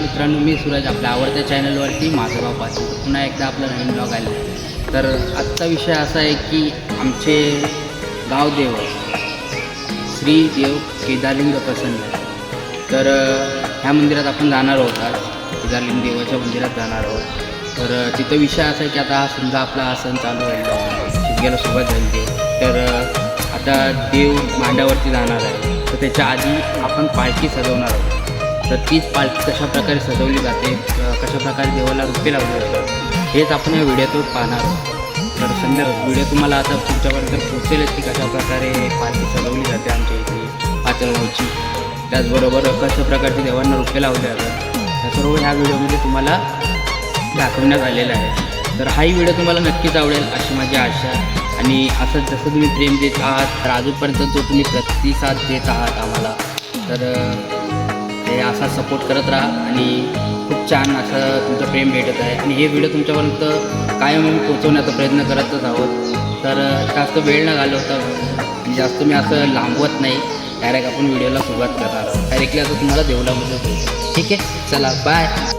मित्रांनो मी सूरज आपल्या आवडत्या चॅनलवरती माझं गाव पुन्हा एकदा आपलं नवीन ब्लॉग आले. तर आजचा विषय असा आहे की आमचे गावदेव श्री देव केदारलिंग प्रसन्न. तर ह्या मंदिरात आपण जाणार आहोत आज. केदारलिंग देवाच्या मंदिरात जाणार आहोत. तर तिथं विषय असा आहे की आता हा समजा आपला आसन चालू आहे. शिमग्याला सुरुवात झाली ते तर आता देव मांड्यावरती जाणार आहे. तर त्याच्या आधी आपण पालखी सजवणार आहोत. तर तीच पालखी कशा प्रकारे सजवली जाते कशा प्रकारे देवाला रुपये लावले जातात हेच आपण या व्हिडिओतून पाहणार आहोत. तर संदर्भ व्हिडिओ तुम्हाला आता पुढच्यापर्यंत पोहोचेलच की कशा प्रकारे पालखी सजवली जाते आमच्या इथे पाचलगावची त्याचबरोबर कशा प्रकारचे देवांना रुपये लावले जातात. त्या सर्व ह्या व्हिडिओमध्ये तुम्हाला दाखवण्यात आलेलं आहे. तर हाही व्हिडिओ तुम्हाला नक्कीच आवडेल अशी माझी आशा. आणि असं जसं तुम्ही प्रेम देत आहात तर अजूनपर्यंत जो तुम्ही प्रतिसाद देत आहात आम्हाला तर ते असा सपोर्ट करत राहा आणि खूप छान असं तुमचं प्रेम भेटत आहे. आणि हे व्हिडिओ तुमच्यापर्यंत कायम पोचवण्याचा पोहोचवण्याचा प्रयत्न करतच आहोत. तर जास्त वेळ न घालवता जास्त मी असं लांबवत नाही. डायरेक्ट आपण व्हिडिओला सुरुवात करणार आहोत. डायरेक्टली असं तुम्हाला देवला बोलतो ठीक आहे? चला बाय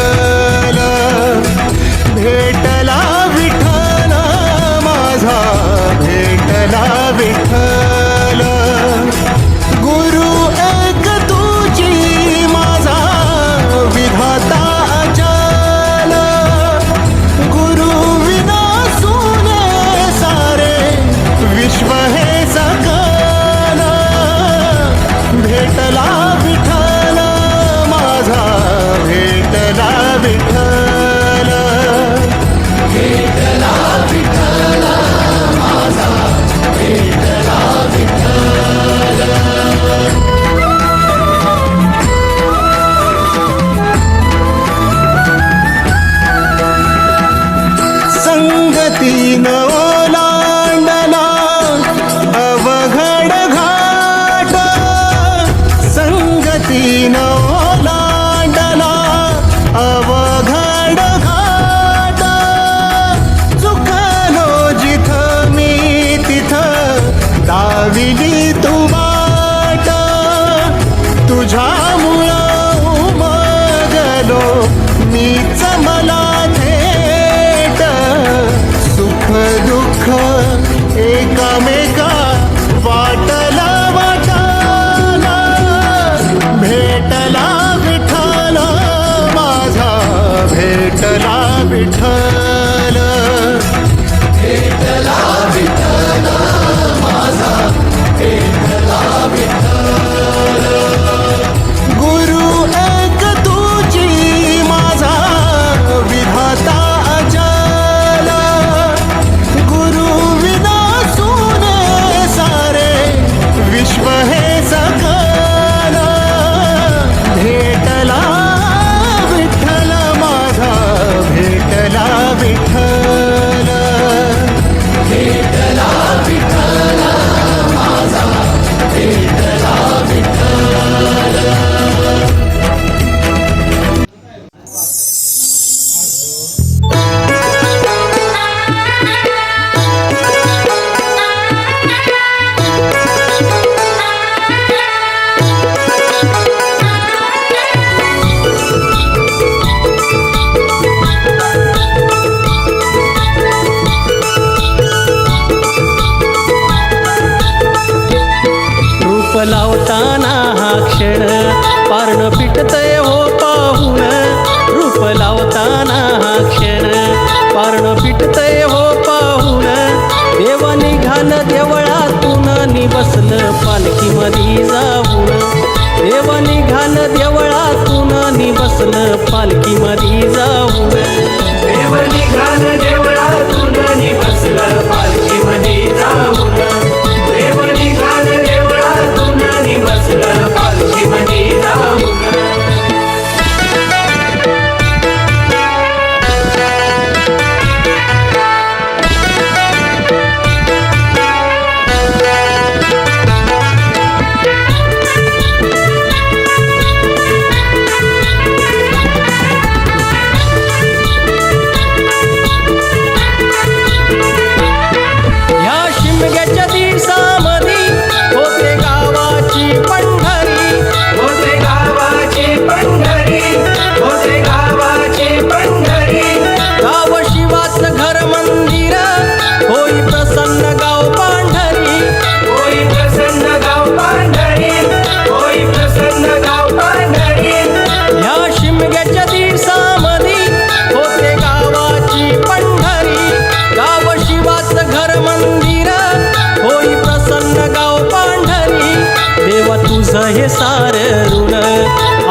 तीन ओलांडला अवघड घाट. संगतीन ओलांडला अवघड घाट. चुकलो जिथ मी तिथ दाविली भेटला विठ्ठल बसलं पालखी मधी जाऊन. देव निघाल देवळातून आणि बसलं पालखी मधी जाऊन. देव निघाल देव तुझं हे सार ऋण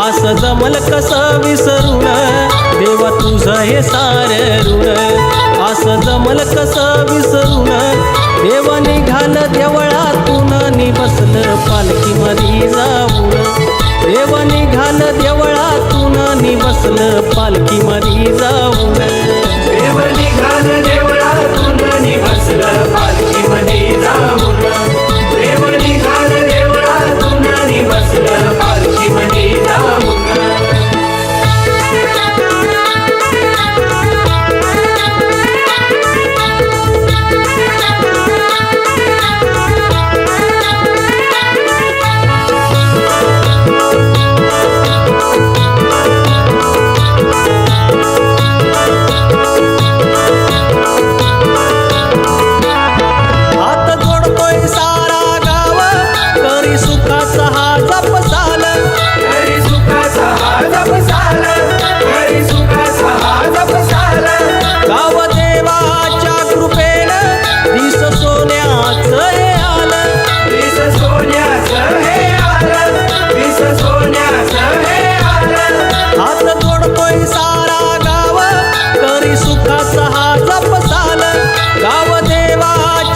असं जमल कसं विसरून देवा तुझं हे सार ऋण असं जमल कसं विसरून देवा निघाल देवळातून नि बसलं मधी जाऊन देवा निघाल देवळातून नि बसलं मधी जाऊन. देव निघाल देवळातून आणि बसलं मधी जाऊन.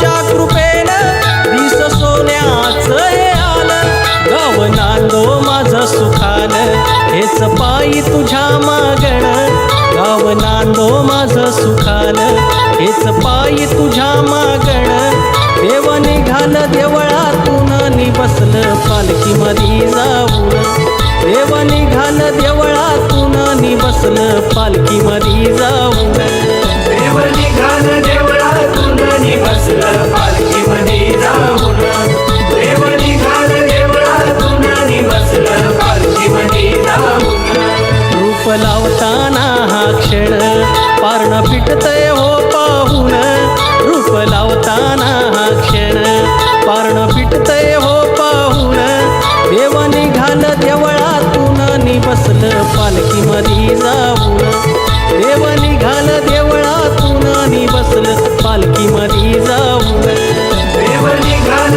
तुझ्या कृपेन दिस सोन्याचं हे आलं. गाव नांदो माझं सुखान. हेच पायी तुझ्या मागण. गाव नांदो माझं सुखान. हेच पायी तुझ्या मागण. देव निघाल देवळातून नि पालखी मधी जाऊन. देव निघाल देवळातून नि पालखी पालखीमध्ये जाऊन. देव निघाल देवळ जाऊन. रूप लावताना हा क्षण पारण पिटतय हो पाहून. रूप लावताना हा क्षण पारण पिटतय हो पाहून. देव निघाल देवळातून नि बसलं पालखीमध्ये जाऊन. मधी जाऊ. देवनी निघाल